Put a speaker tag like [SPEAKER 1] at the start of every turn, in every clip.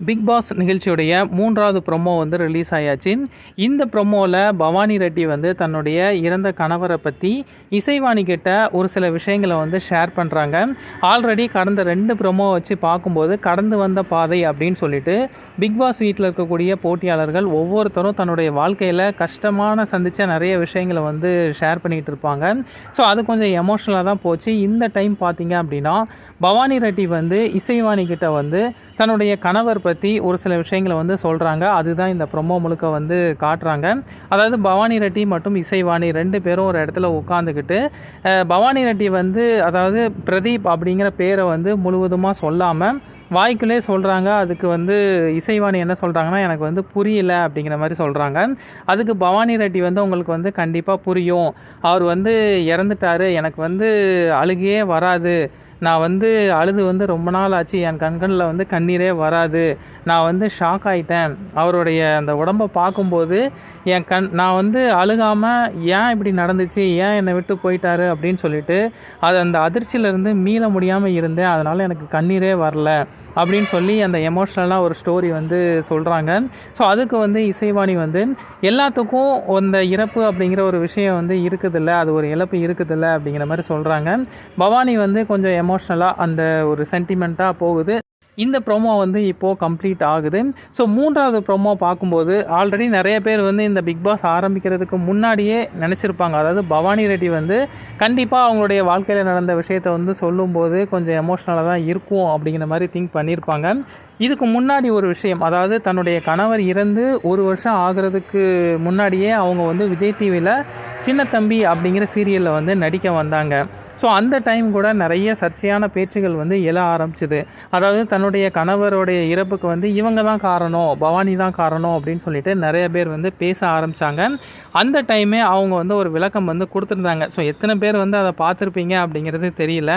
[SPEAKER 1] Big pass நிகழ்ச்சியுடைய மூன்றாவது promo வந்து ரிலீஸ் ஆயாச்சு. இந்த ப்ரொமோவில் பவானி ரெட்டி வந்து தன்னுடைய இறந்த கணவரை பற்றி இசைவாணி கிட்ட ஒரு சில விஷயங்களை வந்து ஷேர் பண்ணுறாங்க ஆல்ரெடி கடந்த ரெண்டு ப்ரொமோ வச்சு பார்க்கும்போது கடந்து வந்த பாதை அப்படின்னு சொல்லிட்டு பிக் பாஸ் வீட்டில் இருக்கக்கூடிய போட்டியாளர்கள் ஒவ்வொருத்தரும் தன்னுடைய வாழ்க்கையில் கஷ்டமான சந்தித்த நிறைய விஷயங்களை வந்து ஷேர் பண்ணிகிட்டு இருப்பாங்க. ஸோ அது கொஞ்சம் எமோஷ்னலாக தான் போச்சு. இந்த டைம் பார்த்தீங்க அப்படின்னா பவானி ரெட்டி வந்து இசைவாணி கிட்ட வந்து தன்னுடைய கணவர் பற்றி ஒரு சில விஷயங்களை வந்து சொல்கிறாங்க அதுதான் இந்த ப்ரொமோ முழுக்க வந்து காட்டுறாங்க. அதாவது பவானி ரெட்டி மற்றும் இசைவாணி ரெண்டு பேரும் ஒரு இடத்துல உட்காந்துக்கிட்டு பவானி ரெட்டி வந்து அதாவது பிரதீப் அப்படிங்கிற பேரை வந்து முழுவதுமாக சொல்லாமல் வாய்க்குள்ளே சொல்கிறாங்க அதுக்கு வந்து இசைவாணி என்ன சொல்கிறாங்கன்னா எனக்கு வந்து புரியல அப்படிங்கிற மாதிரி சொல்கிறாங்க அதுக்கு பவானி ரெட்டி வந்து உங்களுக்கு வந்து கண்டிப்பாக புரியும். அவர் வந்து இறந்துட்டாரு. எனக்கு வந்து அழுகையே வராது. நான் வந்து அழுது வந்து ரொம்ப நாள் ஆச்சு. என் கண்களில் வந்து கண்ணீரே வராது. நான் வந்து ஷாக் ஆகிட்டேன் அவருடைய அந்த உடம்பை பார்க்கும்போது என் கண் நான் வந்து அழுகாமல் ஏன் இப்படி நடந்துச்சு? ஏன் என்னை விட்டு போயிட்டாரு? அப்படின்னு சொல்லிட்டு அது அந்த அதிர்ச்சியிலேருந்து மீள முடியாமல் இருந்தேன். அதனால் எனக்கு கண்ணீரே வரல. அப்படின்னு சொல்லி அந்த எமோஷ்னலாக ஒரு ஸ்டோரி வந்து சொல்கிறாங்க ஸோ அதுக்கு வந்து இசைவாணி வந்து எல்லாத்துக்கும் அந்த இறப்பு அப்படிங்கிற ஒரு விஷயம் வந்து இருக்குதில்ல? அது ஒரு இழப்பு இருக்குதில்ல? அப்படிங்கிற மாதிரி சொல்கிறாங்க பவானி வந்து கொஞ்சம் எமோஷ்னலாக அந்த ஒரு சென்டிமெண்ட்டாக போகுது. இந்த ப்ரோமோ வந்து இப்போது கம்ப்ளீட் ஆகுது. ஸோ மூன்றாவது ப்ரோமோ பார்க்கும்போது ஆல்ரெடி நிறைய பேர் வந்து இந்த பிக் பாஸ் ஆரம்பிக்கிறதுக்கு முன்னாடியே நினச்சிருப்பாங்க. அதாவது பவானி ரெட்டி வந்து கண்டிப்பாக அவங்களுடைய வாழ்க்கையில் நடந்த விஷயத்தை வந்து சொல்லும்போது கொஞ்சம் எமோஷ்னலாக தான் இருக்கும் அப்படிங்கிற மாதிரி திங்க் பண்ணியிருப்பாங்க இதுக்கு முன்னாடி ஒரு விஷயம் அதாவது தன்னுடைய கணவர் இறந்து ஒரு வருஷம் ஆகிறதுக்கு முன்னாடியே அவங்க வந்து விஜய் டிவியில் சின்ன தம்பி அப்படிங்கிற சீரியலில் வந்து நடிக்க வந்தாங்க. ஸோ அந்த டைம் கூட நிறைய சர்ச்சையான பேச்சுகள் வந்து எழ ஆரம்பிச்சிது. அதாவது தன்னுடைய கணவருடைய இறப்புக்கு வந்து இவங்க தான் காரணம் பவானி தான் காரணம் அப்படின்னு சொல்லிட்டு நிறைய பேர் வந்து பேச ஆரம்பித்தாங்க அந்த டைமே அவங்க வந்து ஒரு விளக்கம் வந்து கொடுத்துருந்தாங்க. ஸோ எத்தனை பேர் வந்து அதை பார்த்துருப்பீங்க அப்படிங்கிறது தெரியல.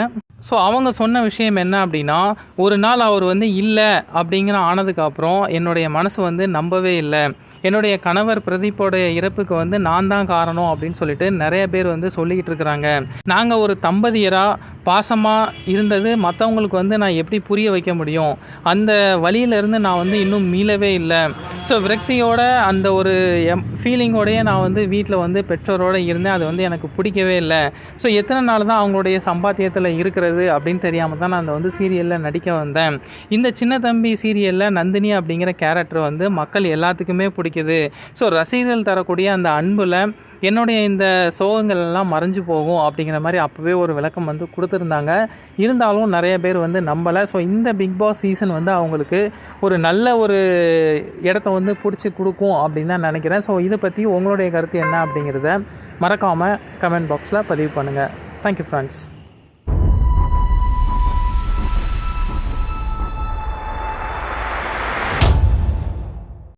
[SPEAKER 1] ஸோ அவங்க சொன்ன விஷயம் என்ன அப்படின்னா ஒரு நாள் அவர் வந்து இல்லை அப்படிங்கிற ஆனதுக்கப்புறம் என்னுடைய மனசு வந்து நம்பவே இல்லை. என்னுடைய கணவர் பிரதீப்போடைய இறப்புக்கு வந்து நான் தான் காரணம் அப்படின்னு சொல்லிட்டு நிறைய பேர் வந்து சொல்லிக்கிட்டு இருக்கிறாங்க. நாங்கள் ஒரு தம்பதியராக பாசமாக இருந்தது மற்றவங்களுக்கு வந்து நான் எப்படி புரிய வைக்க முடியும்? அந்த வழியிலேருந்து நான் வந்து இன்னும் மீளவே இல்லை. ஸோ விரக்தியோட அந்த ஒரு எம் ஃபீலிங்கோடையே நான் வந்து வீட்டில் வந்து பெற்றோரோடு இருந்தேன். அது வந்து எனக்கு பிடிக்கவே இல்லை. ஸோ எத்தனை நாள் தான் அவங்களுடைய சம்பாத்தியத்தில் பண்ணுறது அப்படின்னு தெரியாமல் தான் நான் அந்த வந்து சீரியலில் நடிக்க வந்தேன். இந்த சின்ன தம்பி சீரியலில் நந்தினி அப்படிங்கிற கேரக்டர் வந்து மக்கள் எல்லாத்துக்குமே பிடிக்குது. ஸோ ரசிகர்கள் தரக்கூடிய அந்த அன்பில் என்னுடைய இந்த சோகங்கள் எல்லாம் மறைஞ்சு போகும் அப்படிங்கிற மாதிரி அப்போவே ஒரு விளக்கம் வந்து கொடுத்துருந்தாங்க. இருந்தாலும் நிறைய பேர் வந்து நம்பலை. ஸோ இந்த பிக் பாஸ் சீசன் வந்து அவங்களுக்கு ஒரு நல்ல ஒரு இடத்த வந்து பிடிச்சி கொடுக்கும் அப்படின்னு தான் நினைக்கிறேன். ஸோ இதை பற்றி உங்களுடைய கருத்து என்ன அப்படிங்கிறத மறக்காமல் கமெண்ட் பாக்ஸில் பதிவு பண்ணுங்கள் தேங்க்யூ ஃப்ரெண்ட்ஸ்